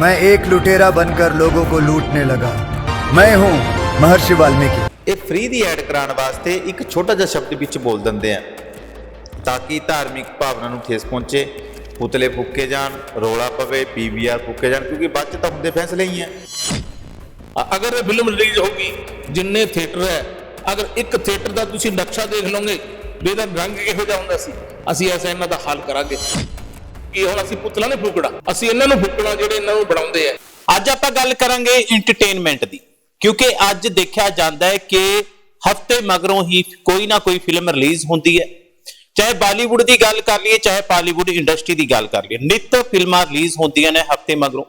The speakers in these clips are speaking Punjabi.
मैं एक लुटेरा बनकर लोगों को लूटने लगा मैं हूँ महर्षि वाल्मीकि ਇਹ ਫ੍ਰੀ ਦੀ ਐਡ ਕਰਾਉਣ ਵਾਸਤੇ ਇੱਕ ਛੋਟਾ ਜਿਹਾ ਸ਼ਬਦ ਵਿੱਚ ਬੋਲ ਦਿੰਦੇ ਆ ਤਾਂ ਕਿ ਧਾਰਮਿਕ ਭਾਵਨਾ ਨੂੰ ਠੇਸ ਪਹੁੰਚੇ ਪੁਤਲੇ ਫੁੱਕੇ ਜਾਣ ਰੋਲਾ ਪਵੇ ਪੀਵੀਆਰ ਫੁੱਕੇ ਜਾਣ ਕਿਉਂਕਿ ਬਾਅਦ ਚ ਤਾਂ ਹੁੰਦੇ ਫੈਸਲੇ ਹੀ ਆ ਅ- ਅਗਰ ਇਹ ਫਿਲਮ ਰਿਲੀਜ਼ ਹੋਊਗੀ ਜਿੰਨੇ ਥੀਏਟਰ ਹੈ ਅਗਰ ਇੱਕ ਥੀਏਟਰ ਦਾ ਤੁਸੀਂ ਨਕਸ਼ਾ ਦੇਖ ਲਓਗੇ ਵੀ ਇਹਦਾ ਰੰਗ ਕਿਹੋ ਜਿਹਾ ਹੁੰਦਾ ਸੀ ਅਸੀਂ ਐਸਾ ਇਹਨਾਂ ਦਾ ਹੱਲ ਕਰਾਂਗੇ ਕਿ ਹੁਣ ਅਸੀਂ ਪੁਤਲਾ ਨੇ ਫੂਕਣਾ। ਅਸੀਂ ਇਹਨਾਂ ਨੂੰ ਫੂਕਣਾ ਜਿਹੜੇ ਇਹਨਾਂ ਨੂੰ ਬਣਾਉਂਦੇ ਆ। ਅੱਜ ਆਪਾਂ ਗੱਲ ਕਰਾਂਗੇ ਐਂਟਰਟੇਨਮੈਂਟ ਦੀ, ਕਿਉਂਕਿ ਅੱਜ ਦੇਖਿਆ ਜਾਂਦਾ ਹੈ ਕਿ ਹਫ਼ਤੇ ਮਗਰੋਂ ਹੀ ਕੋਈ ਨਾ ਕੋਈ ਫਿਲਮ ਰਿਲੀਜ਼ ਹੁੰਦੀ ਹੈ। ਚਾਹੇ ਬਾਲੀਵੁੱਡ ਦੀ ਗੱਲ ਕਰ ਲਈਏ, ਚਾਹੇ ਪਾਲੀਵੁੱਡ ਇੰਡਸਟਰੀ ਦੀ ਗੱਲ ਕਰ ਲਈਏ, ਨਿਤ ਫਿਲਮਾਂ ਰਿਲੀਜ਼ ਹੁੰਦੀਆਂ ਨੇ ਹਫ਼ਤੇ ਮਗਰੋਂ।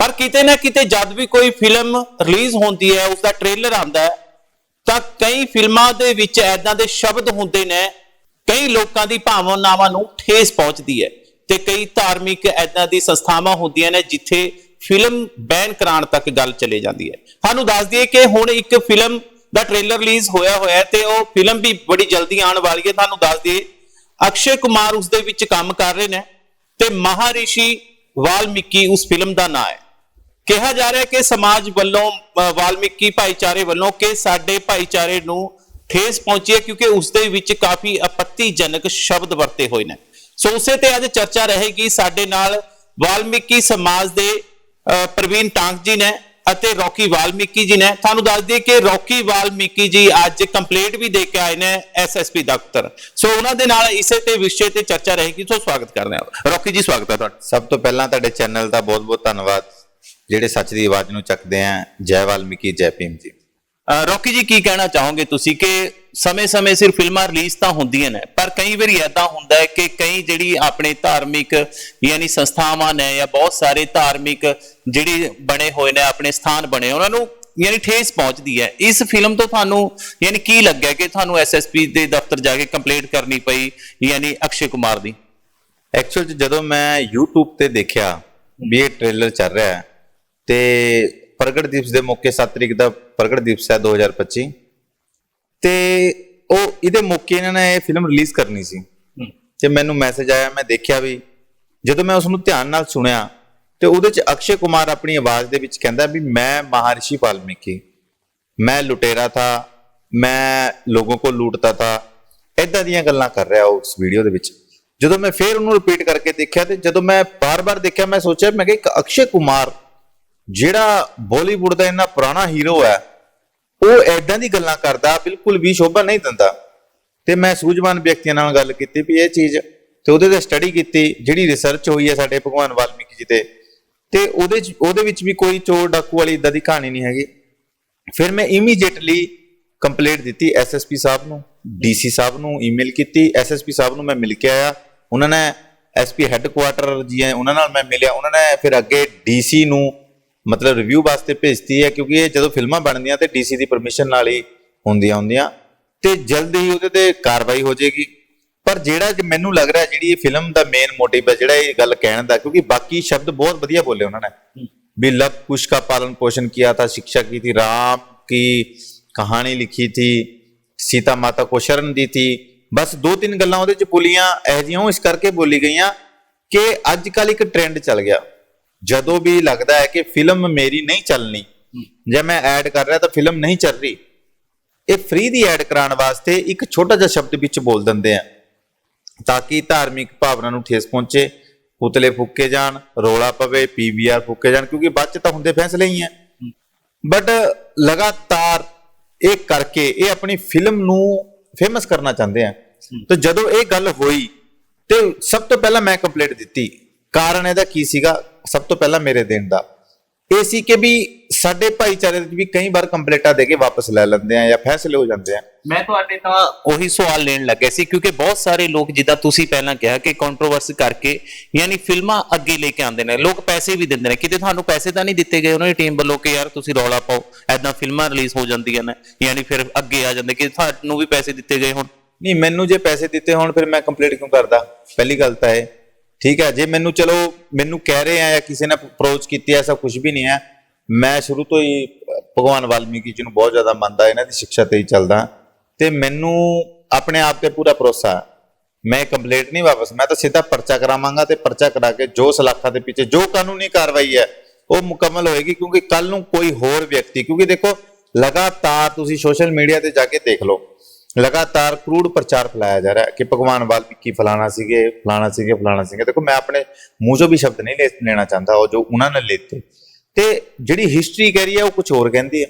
ਪਰ ਕਿਤੇ ਨਾ ਕਿਤੇ ਜਦ ਵੀ ਕੋਈ ਫਿਲਮ ਰਿਲੀਜ਼ ਹੁੰਦੀ ਹੈ, ਉਸ ਦਾ ਟ੍ਰੇਲਰ ਆਉਂਦਾ ਹੈ, ਤਾਂ ਕਈ ਫਿਲਮਾਂ ਦੇ ਵਿੱਚ ਐਦਾਂ ਦੇ ਸ਼ਬਦ ਹੁੰਦੇ ਨੇ, ਕਈ ਲੋਕਾਂ ਦੀ ਭਾਵਨਾਵਾਂ ਨੂੰ ਠੇਸ ਪਹੁੰਚਦੀ ਹੈ। ਤੇ ਕਈ ਧਾਰਮਿਕ ਐਦਾਂ ਦੀ ਸੰਸਥਾਵਾਂ ਹੁੰਦੀਆਂ ਨੇ ਜਿੱਥੇ ਫਿਲਮ ਬੈਨ ਕਰਾਉਣ ਤੱਕ ਗੱਲ ਚਲੇ ਜਾਂਦੀ ਹੈ। ਤੁਹਾਨੂੰ ਦੱਸ ਦਈਏ ਕਿ ਹੁਣ ਇੱਕ ਫਿਲਮ ਦਾ ਟ੍ਰੇਲਰ ਰਿਲੀਜ਼ ਹੋਇਆ ਹੋਇਆ ਹੈ ਤੇ ਉਹ ਫਿਲਮ ਵੀ ਬੜੀ ਜਲਦੀ ਆਉਣ ਵਾਲੀ ਹੈ। ਤੁਹਾਨੂੰ ਦੱਸ ਦਈਏ, ਅਕਸ਼ੇ ਕੁਮਾਰ ਉਸ ਦੇ ਵਿੱਚ ਕੰਮ ਕਰ ਰਹੇ ਨੇ ਤੇ ਮਹਾਰਿਸ਼ੀ ਵਾਲਮੀਕੀ ਉਸ ਫਿਲਮ ਦਾ ਨਾਂ ਹੈ। ਕਿਹਾ ਜਾ ਰਿਹਾ ਕਿ ਸਮਾਜ ਵੱਲੋਂ ਵਾਲਮੀਕੀ ਭਾਈਚਾਰੇ ਵੱਲੋਂ ਕਿ ਸਾਡੇ ਭਾਈਚਾਰੇ ਨੂੰ ਠੇਸ ਪਹੁੰਚੀ ਹੈ ਕਿਉਂਕਿ ਉਸ ਦੇ ਵਿੱਚ ਕਾਫੀ ਆਪੱਤੀਜਨਕ ਸ਼ਬਦ ਵਰਤੇ ਹੋਏ ਨੇ। ਸੋ ਉਸੇ ਤੇ ਅੱਜ ਚਰਚਾ ਰਹੇਗੀ ਸਾਡੇ ਨਾਲ ਵਾਲਮੀਕੀ ਸਮਾਜ ਦੇ ਪ੍ਰਵੀਨ ਟਾਂਕ ਜੀ ਨੇ ਅਤੇ ਰੌਕੀ ਵਾਲਮੀਕੀ ਜੀ ਨੇ। ਤੁਹਾਨੂੰ ਦੱਸ ਦਈਏ ਕਿ ਰੌਕੀ ਵਾਲਮੀਕੀ ਜੀ ਅੱਜ ਕੰਪਲੇਂਟ ਵੀ ਦੇ ਕੇ ਆਏ ਨੇ ਐਸਐਸਪੀ ਦਫ਼ਤਰ। ਸੋ ਉਹਨਾਂ ਦੇ ਨਾਲ ਇਸੇ ਤੇ ਵਿਸ਼ੇ ਤੇ ਚਰਚਾ ਰਹੇਗੀ। ਸੋ ਸਵਾਗਤ ਕਰਦੇ ਹਾਂ। ਰੌਕੀ ਜੀ, ਸਵਾਗਤ ਹੈ ਤੁਹਾਡਾ। ਸਭ ਤੋਂ ਪਹਿਲਾਂ ਤੁਹਾਡੇ ਚੈਨਲ ਦਾ ਬਹੁਤ-ਬਹੁਤ ਧੰਨਵਾਦ। ਜਿਹੜੇ ਸੱਚ ਦੀ ਆਵਾਜ਼ ਨੂੰ ਚੱਕਦੇ ਆ। ਜੈ ਵਾਲਮੀਕੀ, ਜੈ ਭੀਮ ਜੀ। ਰੌਕੀ ਜੀ, ਕੀ ਕਹਿਣਾ ਚਾਹੋਗੇ ਤੁਸੀਂ ਕਿ ਸਮੇਂ-ਸਮੇਂ ਸਿਰ ਫਿਲਮਾਂ ਰਿਲੀਜ਼ ਤਾਂ ਹੁੰਦੀਆਂ ਨੇ, ਪਰ ਕਈ ਵਾਰੀ ਐਦਾਂ ਹੁੰਦਾ ਹੈ ਕਿ ਕਈ ਜਿਹੜੀ ਆਪਣੇ ਧਾਰਮਿਕ ਯਾਨੀ ਸੰਸਥਾਵਾਂ ਨੇ ਜਾਂ ਬਹੁਤ ਸਾਰੇ ਧਾਰਮਿਕ ਜਿਹੜੀ ਬਣੇ ਹੋਏ ਨੇ, ਆਪਣੇ ਸਥਾਨ ਬਣੇ, ਉਹਨਾਂ ਨੂੰ ਯਾਨੀ ਠੇਸ ਪਹੁੰਚਦੀ ਹੈ। ਇਸ ਫਿਲਮ ਤੋਂ ਤੁਹਾਨੂੰ ਯਾਨੀ ਕੀ ਲੱਗਿਆ ਕਿ ਤੁਹਾਨੂੰ ਐਸਐਸਪੀ ਦੇ ਦਫ਼ਤਰ ਜਾ ਕੇ ਕੰਪਲੇਂਟ ਕਰਨੀ ਪਈ ਯਾਨੀ ਅਕਸ਼ੇ ਕੁਮਾਰ ਦੀ? ਐਕਚੁਅਲ ਜਦੋਂ ਮੈਂ YouTube ਤੇ ਦੇਖਿਆ ਵੀ ਇਹ ਟ੍ਰੇਲਰ ਚੱਲ ਰਿਹਾ ਹੈ, ਤੇ ਪ੍ਰਗਟ ਦਿਵਸ ਦੇ ਮੌਕੇ 7 ਤਰੀਕ ਦਾ ਪ੍ਰਗਟ ਦਿਵਸ ਹੈ 2025 ਤੇ ਉਹ ਇਹਦੇ ਮੌਕੇ ਇਹਨਾਂ ਨੇ ਇਹ ਫਿਲਮ ਰਿਲੀਜ਼ ਕਰਨੀ ਸੀ। ਤੇ ਮੈਨੂੰ ਮੈਸੇਜ ਆਇਆ ਮੈਂ ਦੇਖਿਆ ਵੀ ਜਦੋਂ ਮੈਂ ਉਸ ਨੂੰ ਧਿਆਨ ਨਾਲ ਸੁਣਿਆ ਤੇ ਉਹਦੇ ਚ ਅਕਸ਼ੇ ਕੁਮਾਰ ਆਪਣੀ ਆਵਾਜ਼ ਦੇ ਵਿੱਚ ਕਹਿੰਦਾ ਵੀ ਮੈਂ ਮਹਾਰਿਸ਼ੀ ਵਾਲਮੀਕੀ ਮੈਂ ਲੁਟੇਰਾ ਥਾ ਮੈਂ ਲੋਗੋਂ ਕੋ ਲੂਟਤਾ ਥਾ। ਇਦਾਂ ਦੀਆਂ ਗੱਲਾਂ ਕਰ ਰਿਹਾ ਉਹ ਉਸ ਵੀਡੀਓ ਦੇ ਵਿੱਚ। ਜਦੋਂ ਮੈਂ ਫੇਰ ਉਹਨੂੰ ਰਿਪੀਟ ਕਰਕੇ ਦੇਖਿਆ ਤੇ ਜਦੋਂ ਮੈਂ ਬਾਰ-ਬਾਰ ਦੇਖਿਆ ਮੈਂ ਸੋਚਿਆ ਮੈਂ ਕਿ ਇੱਕ ਅਕਸ਼ੇ ਕੁਮਾਰ ਜਿਹੜਾ ਬਾਲੀਵੁੱਡ ਦਾ ਇੰਨਾ ਪੁਰਾਣਾ ਹੀਰੋ ਹੈ, ਉਹ ਐਦਾਂ ਦੀ ਗੱਲਾਂ ਕਰਦਾ, ਬਿਲਕੁਲ ਵੀ ਸ਼ੋਭਾ ਨਹੀਂ ਦਿੰਦਾ। ਤੇ ਮੈਂ ਸੂਝਵਾਨ ਵਿਅਕਤੀਆਂ ਨਾਲ ਗੱਲ ਕੀਤੀ ਵੀ ਇਹ ਚੀਜ਼, ਤੇ ਉਹਦੇ ਤੇ ਸਟੱਡੀ ਕੀਤੀ, ਜਿਹੜੀ ਰਿਸਰਚ ਹੋਈ ਹੈ ਸਾਡੇ ਭਗਵਾਨ ਵਾਲਮੀਕੀ ਜੀ ਤੇ। ਤੇ ਉਹਦੇ ਚ, ਉਹਦੇ ਵਿੱਚ ਵੀ ਕੋਈ ਚੋਰ ਡਾਕੂ ਵਾਲੀ ਇਦਾਂ ਦੀ ਕਹਾਣੀ ਨਹੀਂ ਹੈਗੀ। ਫਿਰ ਮੈਂ ਇਮੀਡੀਏਟਲੀ ਕੰਪਲੇਂਟ ਦਿੱਤੀ ਐਸਐਸਪੀ ਸਾਹਿਬ ਨੂੰ ਡੀਸੀ ਸਾਹਿਬ ਨੂੰ ਈਮੇਲ ਕੀਤੀ ਐਸਐਸਪੀ ਸਾਹਿਬ ਨੂੰ ਮੈਂ ਮਿਲ ਕੇ ਆਇਆ। ਉਹਨਾਂ ਨੇ ਐਸਪੀ ਹੈੱਡਕੁਆਟਰ ਜੀ ਉਹਨਾਂ ਨਾਲ ਮੈਂ ਮਿਲਿਆ, ਉਹਨਾਂ ਨੇ ਫਿਰ ਅੱਗੇ ਡੀਸੀ ਨੂੰ ਮਤਲਬ ਰਿਵਿਊ ਵਾਸਤੇ ਭੇਜਤੀ ਹੈ ਕਿਉਂਕਿ ਇਹ ਜਦੋਂ ਫਿਲਮਾਂ ਬਣਦੀਆਂ ਤੇ ਡੀਸੀ ਦੀ ਪਰਮਿਸ਼ਨ ਨਾਲ ਹੀ ਹੁੰਦੀਆਂ ਹੁੰਦੀਆਂ ਤੇ ਜਲਦੀ ਹੀ ਉਹਦੇ ਤੇ ਕਾਰਵਾਈ ਹੋ ਜਾਏਗੀ। ਪਰ ਜਿਹੜਾ ਮੈਨੂੰ ਲੱਗ ਰਿਹਾ ਜਿਹੜੀ ਇਹ ਫਿਲਮ ਦਾ ਮੇਨ ਮੋਟਿਵ ਹੈ ਜਿਹੜਾ ਇਹ ਗੱਲ ਕਹਿਣ ਦਾ ਕਿਉਂਕਿ ਬਾਕੀ ਸ਼ਬਦ ਬਹੁਤ ਵਧੀਆ ਬੋਲੇ ਉਹਨਾਂ ਨੇ। ਵੀ ਲਵ ਕੁਸ਼ ਦਾ ਪਾਲਨ ਪੋਸ਼ਣ ਕੀਤਾ ਥਾ ਸਿੱਖਿਆ ਕੀ ਰਾਮ ਕੀ ਕਹਾਣੀ ਲਿਖੀ ਥੀ ਸੀਤਾ ਮਾਤਾ ਕੋ ਸ਼ਰਨ ਦੀ ਥੀ। ਬਸ ਦੋ ਤਿੰਨ ਗੱਲਾਂ ਉਹਦੇ ਚ ਬੋਲੀਆਂ ਇਹ ਜਿਹੀਆਂ ਇਸ ਕਰਕੇ ਬੋਲੀ ਗਈਆਂ ਕਿ ਅੱਜ ਕੱਲ ਇੱਕ ਟ੍ਰੈਂਡ ਚੱਲ ਗਿਆ। ਜਦੋਂ ਵੀ ਲੱਗਦਾ ਹੈ ਕਿ ਫਿਲਮ ਮੇਰੀ ਨਹੀਂ ਚੱਲਣੀ ਜੇ ਮੈਂ ਐਡ ਕਰ ਰਿਹਾ ਤਾਂ ਫਿਲਮ ਨਹੀਂ ਚੱਲ ਰਹੀ ਇਹ ਫ੍ਰੀ ਦੀ ਐਡ ਕਰਾਉਣ ਵਾਸਤੇ ਇੱਕ ਛੋਟਾ ਜਿਹਾ ਸ਼ਬਦ ਵਿੱਚ ਬੋਲ ਦਿੰਦੇ ਆ ਤਾਂ ਕਿ ਧਾਰਮਿਕ ਭਾਵਨਾ ਨੂੰ ਠੇਸ ਪਹੁੰਚੇ ਪੁਤਲੇ ਫੁੱਕੇ ਜਾਣ ਰੋਲਾ ਪਵੇ ਪੀਵੀਆਰ ਫੁੱਕੇ ਜਾਣ ਕਿਉਂਕਿ ਬਾਅਦ ਚ ਤਾਂ ਹੁੰਦੇ ਫੈਸਲੇ ਹੀ ਆ। ਬਟ ਲਗਾਤਾਰ ਇਹ ਕਰਕੇ ਇਹ ਆਪਣੀ ਫਿਲਮ ਨੂੰ ਫੇਮਸ ਕਰਨਾ ਚਾਹੁੰਦੇ ਆ। ਤੇ ਜਦੋਂ ਇਹ ਗੱਲ ਹੋਈ ਤੇ ਸਭ ਤੋਂ ਪਹਿਲਾਂ ਮੈਂ ਕੰਪਲੇਂਟ ਦਿੱਤੀ। ਕਾਰਨ ਇਹਦਾ ਕੀ ਸੀਗਾ? ਸਭ ਤੋਂ ਪਹਿਲਾਂ ਮੇਰੇ ਦੇਣ ਦਾ। ਇਹ ਸੀ ਕਿ ਵੀ ਸਾਡੇ ਭਾਈਚਾਰੇ ਵਿੱਚ ਵੀ ਕਈ ਵਾਰ ਕੰਪਲੇਂਟਾਂ ਦੇ ਕੇ ਵਾਪਸ ਲੈ ਲੈਂਦੇ ਆ ਜਾਂ ਫੈਸਲੇ ਹੋ ਜਾਂਦੇ ਆ। ਮੈਂ ਤੁਹਾਡੇ ਤਾਂ ਉਹੀ ਸਵਾਲ ਲੈਣ ਲੱਗੇ ਸੀ ਕਿਉਂਕਿ ਬਹੁਤ ਸਾਰੇ ਲੋਕ ਜਿੱਦਾਂ ਤੁਸੀਂ ਪਹਿਲਾਂ ਕਿਹਾ ਕਿ ਕੰਟਰੋਵਰਸੀ ਕਰਕੇ ਯਾਨੀ ਫਿਲਮਾਂ ਅੱਗੇ ਲੈ ਕੇ ਆਉਂਦੇ ਨੇ ਲੋਕ ਪੈਸੇ ਵੀ ਦਿੰਦੇ ਨੇ। ਕਿਤੇ ਤੁਹਾਨੂੰ ਪੈਸੇ ਤਾਂ ਨਹੀਂ ਦਿੱਤੇ ਗਏ ਉਹਨਾਂ ਦੀ ਟੀਮ ਵੱਲੋਂ ਕਿ ਯਾਰ ਤੁਸੀਂ ਰੌਲਾ ਪਾਓ ਐਦਾਂ ਫਿਲਮਾਂ ਰਿਲੀਜ਼ ਹੋ ਜਾਂਦੀਆਂ ਨੇ ਯਾਨੀ ਫਿਰ ਅੱਗੇ ਆ ਜਾਂਦੇ ਕਿ ਤੁਹਾਨੂੰ ਵੀ ਪੈਸੇ ਦਿੱਤੇ ਗਏ ਹੁਣ। ਨਹੀਂ ਮੈਨੂੰ ਜੇ ਪੈਸੇ ਦਿੱਤੇ ਹੋਣ ਫਿਰ ਮੈਂ ਕੰਪਲੀਟ ਕਿਉਂ ਕਰਦਾ? ਪਹਿਲੀ ਗੱਲ ਤਾਂ ਇਹ ਠੀਕ ਹੈ, ਜੇ ਮੈਨੂੰ ਚਲੋ ਮੈਨੂੰ ਕਹਿ ਰਹੇ ਆ ਜਾਂ ਕਿਸੇ ਨੇ ਅਪਰੋਚ ਕੀਤੀ ਐ ਐਸਾ ਕੁਝ ਵੀ ਨਹੀਂ ਹੈ, ਮੈਂ ਸ਼ੁਰੂ ਤੋਂ ਹੀ ਭਗਵਾਨ ਵਾਲਮੀਕੀ ਜੀ ਨੂੰ ਬਹੁਤ ਜ਼ਿਆਦਾ ਮੰਨਦਾ, ਇਹਨਾਂ ਦੀ ਸਿੱਖਿਆ ਤੇ ਹੀ ਚੱਲਦਾ। ਤੇ ਮੈਨੂੰ ਆਪਣੇ ਆਪ ਤੇ ਪੂਰਾ ਭਰੋਸਾ ਹੈ। ਮੈਂ ਕੰਪਲੀਟ ਨਹੀਂ ਵਾਪਸ, ਮੈਂ ਤਾਂ ਸਿੱਧਾ ਪਰਚਾ ਕਰਾਵਾਂਗਾ ਤੇ ਪਰਚਾ ਕਰਾ ਕੇ ਜੋ ਸਲਾਖਾਂ ਦੇ ਪਿੱਛੇ ਜੋ ਕਾਨੂੰਨੀ ਕਾਰਵਾਈ ਹੈ, ਉਹ ਮੁਕੰਮਲ ਹੋਏਗੀ, ਕਿਉਂਕਿ ਕੱਲ ਨੂੰ ਕੋਈ ਹੋਰ ਵਿਅਕਤੀ, ਕਿਉਂਕਿ ਦੇਖੋ, ਲਗਾਤਾਰ ਤੁਸੀਂ ਸੋਸ਼ਲ ਮੀਡੀਆ ਤੇ ਜਾ ਕੇ ਦੇਖ ਲਓ। ਲਗਾਤਾਰ ਕਰੂੜ ਪ੍ਰਚਾਰ ਫੈਲਾਇਆ ਜਾ ਰਿਹਾ ਹੈ ਕਿ ਭਗਵਾਨ ਵਾਲਮੀਕੀ ਫਲਾਣਾ ਸੀਗੇ ਫਲਾਣਾ ਸੀਗੇ ਫਲਾਣਾ ਸੀਗੇ। ਦੇਖੋ, ਮੈਂ ਆਪਣੇ ਮੂੰਹ ਚੋਂ ਵੀ ਸ਼ਬਦ ਨਹੀਂ ਲੈਣਾ ਚਾਹੁੰਦਾ ਉਹ ਜੋ ਉਹਨਾਂ ਨੇ ਲੇਤੇ। ਤੇ ਜਿਹੜੀ ਹਿਸਟਰੀ ਕਹਿ ਰਹੀ ਹੈ, ਉਹ ਕੁਝ ਹੋਰ ਕਹਿੰਦੀ ਹੈ।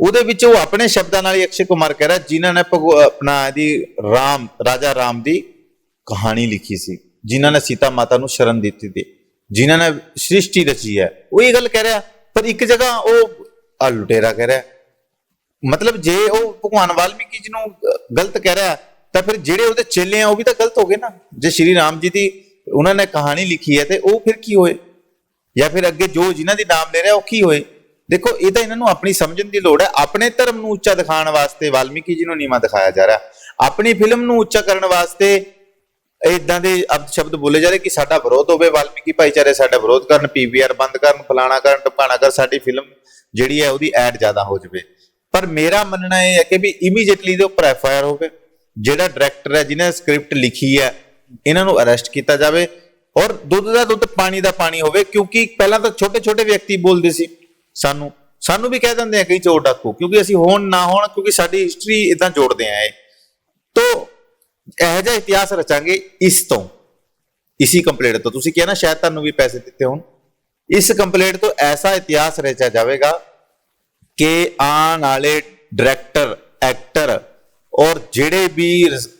ਉਹਦੇ ਵਿੱਚ ਉਹ ਆਪਣੇ ਸ਼ਬਦਾਂ ਨਾਲ ਹੀ ਅਕਸ਼ੇ ਕੁਮਾਰ ਕਹਿ ਰਿਹਾ, ਜਿਨ੍ਹਾਂ ਨੇ ਭਗਵ- ਆਪਣਾ ਇਹਦੀ ਰਾਮ, ਰਾਜਾ ਰਾਮ ਦੀ ਕਹਾਣੀ ਲਿਖੀ ਸੀ। ਜਿਨ੍ਹਾਂ ਨੇ ਸੀਤਾ ਮਾਤਾ ਨੂੰ ਸ਼ਰਨ ਦਿੱਤੀ ਸੀ। ਜਿਨ੍ਹਾਂ ਨੇ ਸ੍ਰਿਸ਼ਟੀ ਰਚੀ ਹੈ। ਉਹ ਇਹ ਗੱਲ ਕਹਿ ਰਿਹਾ, ਪਰ ਇੱਕ ਜਗ੍ਹਾ ਉਹ ਆ ਲੁਟੇਰਾ ਕਹਿ ਰਿਹਾ। ਮਤਲਬ ਜੇ ਉਹ ਭਗਵਾਨ ਵਾਲਮੀਕੀ ਜੀ ਨੂੰ ਗਲਤ ਕਹਿ ਰਿਹਾ, ਤਾਂ ਫਿਰ ਜਿਹੜੇ ਉਹਦੇ ਚੇਲੇ ਆ, ਉਹ ਵੀ ਤਾਂ ਗਲਤ ਹੋ ਗਏ ਨਾ। ਜੇ ਸ਼੍ਰੀ ਰਾਮ ਜੀ ਦੀ ਉਹਨਾਂ ਨੇ ਕਹਾਣੀ ਲਿਖੀ ਹੈ, ਤੇ ਉਹ ਫਿਰ ਕੀ ਹੋਏ? ਜਾਂ ਫਿਰ ਅੱਗੇ ਜੋ ਜਿਨ੍ਹਾਂ ਦੀ ਨਾਮ ਲੈ ਰਿਹਾ, ਉਹ ਕੀ ਹੋਏ? ਦੇਖੋ, ਇਹ ਤਾਂ ਇਹਨਾਂ ਨੂੰ ਆਪਣੀ ਸਮਝਣ ਦੀ ਲੋੜ ਹੈ। ਆਪਣੇ ਧਰਮ ਨੂੰ ਉੱਚਾ ਦਿਖਾਉਣ ਵਾਸਤੇ ਵਾਲਮੀਕੀ ਜੀ ਨੂੰ ਨੀਵਾਂ ਦਿਖਾਇਆ ਜਾ ਰਿਹਾ। ਆਪਣੀ ਫਿਲਮ ਨੂੰ ਉੱਚਾ ਕਰਨ ਵਾਸਤੇ ਇਦਾਂ ਦੇ ਅਬਦ ਸ਼ਬਦ ਬੋਲੇ ਜਾ ਰਹੇ ਕਿ ਸਾਡਾ ਵਿਰੋਧ ਹੋਵੇ, ਵਾਲਮੀਕੀ ਭਾਈਚਾਰੇ ਸਾਡਾ ਵਿਰੋਧ ਕਰਨ ਪੀਵੀਆਰ ਬੰਦ ਕਰਨ, ਫਲਾਣਾ ਕਰਨ ਟਪਾਣਾ ਕਰ ਸਾਡੀ ਫਿਲਮ ਜਿਹੜੀ ਹੈ, ਉਹਦੀ ਐਡ ਜ਼ਿਆਦਾ ਹੋ ਜਾਵੇ। ਪਰ ਮੇਰਾ ਮੰਨਣਾ ਇਹ ਹੈ ਕਿ ਵੀ ਇਮੀਡੀਏਟਲੀ ਦੇ ਉੱਪਰ ਐਫਆਈਆਰ ਹੋਵੇ, ਜਿਹੜਾ ਡਾਇਰੈਕਟਰ ਹੈ, ਜਿਹਨੇ ਸਕ੍ਰਿਪਟ ਲਿਖੀ ਹੈ, ਇਹਨਾਂ ਨੂੰ ਅਰੈਸਟ ਕੀਤਾ ਜਾਵੇ ਔਰ ਦੁੱਧ ਦਾ ਦੁੱਧ, ਪਾਣੀ ਦਾ ਪਾਣੀ ਹੋਵੇ, ਕਿਉਂਕਿ ਪਹਿਲਾਂ ਤਾਂ ਛੋਟੇ ਛੋਟੇ ਵਿਅਕਤੀ ਬੋਲਦੇ ਸੀ ਸਾਨੂੰ। ਸਾਨੂੰ ਵੀ ਕਹਿ ਦਿੰਦੇ ਆ ਕਈ ਚੋਰ ਡਾਕੂ, ਕਿਉਂਕਿ ਅਸੀਂ ਹੋਣ ਨਾ ਹੋਣ, ਕਿਉਂਕਿ ਸਾਡੀ ਹਿਸਟਰੀ ਇਦਾਂ ਜੋੜਦੇ ਆ ਇਹ। ਤੋ ਇਹ ਜਿਹਾ ਇਤਿਹਾਸ ਰਚਾਂਗੇ ਇਸ ਤੋਂ, ਇਸੀ ਕੰਪਲੇਂਟ ਤੋਂ। ਤੁਸੀਂ ਕਿਹਾ ਨਾ, ਸ਼ਾਇਦ ਤੁਹਾਨੂੰ ਵੀ ਪੈਸੇ ਦਿੱਤੇ ਹੋਣ। ਇਸ ਕੰਪਲੇਂਟ ਤੋਂ ਐਸਾ ਇਤਿਹਾਸ ਰਚਿਆ ਜਾਵੇਗਾ ਕਿ ਆਉਣ ਵਾਲੇ ਡਾਇਰੈਕਟਰ ਐਕਟਰ ਔਰ ਜਿਹੜੇ ਵੀ